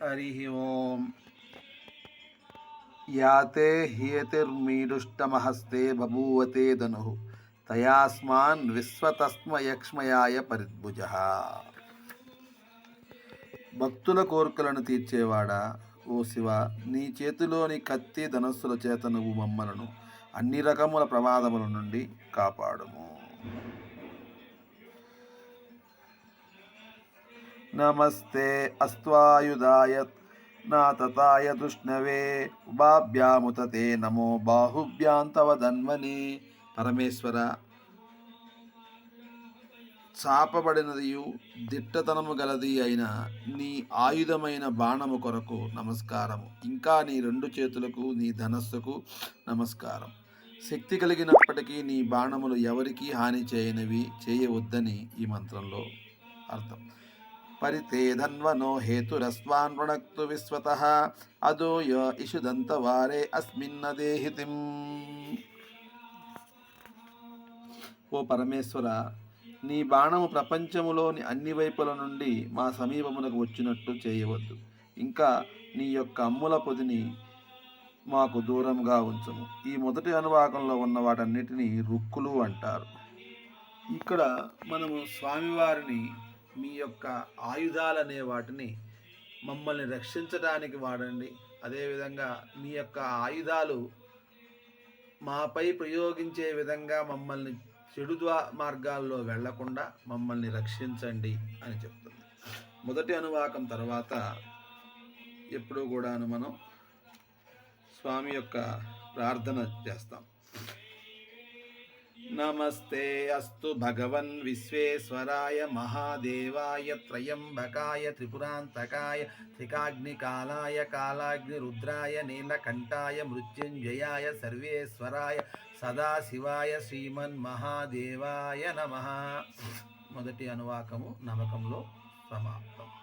హరి ఓం యాతే హియతిర్మీడుష్టమహస్తే బభూవతే ధను తయాస్మాన్ విశ్వతస్మయక్ష్మయాయ పరిద్భుజ భక్తుల కోరికలను తీర్చేవాడా ఓ శివ నీ చేతిలోని కత్తి ధనస్సుల చేత నువ్వు మమ్మలను అన్ని రకముల ప్రమాదముల నుండి కాపాడుము. నమస్తే అస్త్వాయుధాయ నాతతాయ దుష్ణవే ఉభాభ్యాముత తే నమో బాహుభ్యాంతవ ధన్వని. పరమేశ్వర చాపబడినదియు దిట్టతనము గలది అయిన నీ ఆయుధమైన బాణము కొరకు నమస్కారము. ఇంకా నీ రెండు చేతులకు నీ ధనస్సుకు నమస్కారం. శక్తి కలిగినప్పటికీ నీ బాణములు ఎవరికీ హాని చేయనివి చేయవద్దని ఈ మంత్రంలో అర్థం. పరితే ధన్వనో హేతురస్వాన్ వృణక్తు విశ్వత అదో య ఇషుదంతవారే అస్మిన్నదేహితిం ఓ పరమేశ్వర నీ బాణము ప్రపంచములోని అన్ని వైపుల నుండి మా సమీపమునకు వచ్చినట్టు చేయవద్దు. ఇంకా నీ యొక్క అమ్ముల పొదిని మాకు దూరంగా ఉంచము. ఈ మొదటి అనువాకంలో ఉన్న వాటన్నిటినీ రుక్కులు అంటారు. ఇక్కడ మనము స్వామివారిని మీ యొక్క ఆయుధాలనే వాటిని మమ్మల్ని రక్షించడానికి వాడండి. అదేవిధంగా మీ యొక్క ఆయుధాలు మాపై ప్రయోగించే విధంగా మమ్మల్ని చెడు ద్వా మార్గాల్లో వెళ్ళకుండా మమ్మల్ని రక్షించండి అని చెప్తుంది. మొదటి అనువాకం తర్వాత ఎప్పుడూ కూడాను మనం స్వామి యొక్క ప్రార్థన చేస్తాం. నమస్తే అస్తు భగవన్ విశ్వేశ్వరాయ మహాదేవాయ త్రయంబకాయ త్రిపురాంతకాయ త్రికాగ్నికాలాయ కాలాగ్ని రుద్రాయ నీలకంఠాయ మృత్యుంజయాయ సర్వేశ్వరాయ సదాశివాయ శ్రీమన్ మహాదేవాయ నమ. మొదటి అనువాకము నమకంలో సమాప్తం.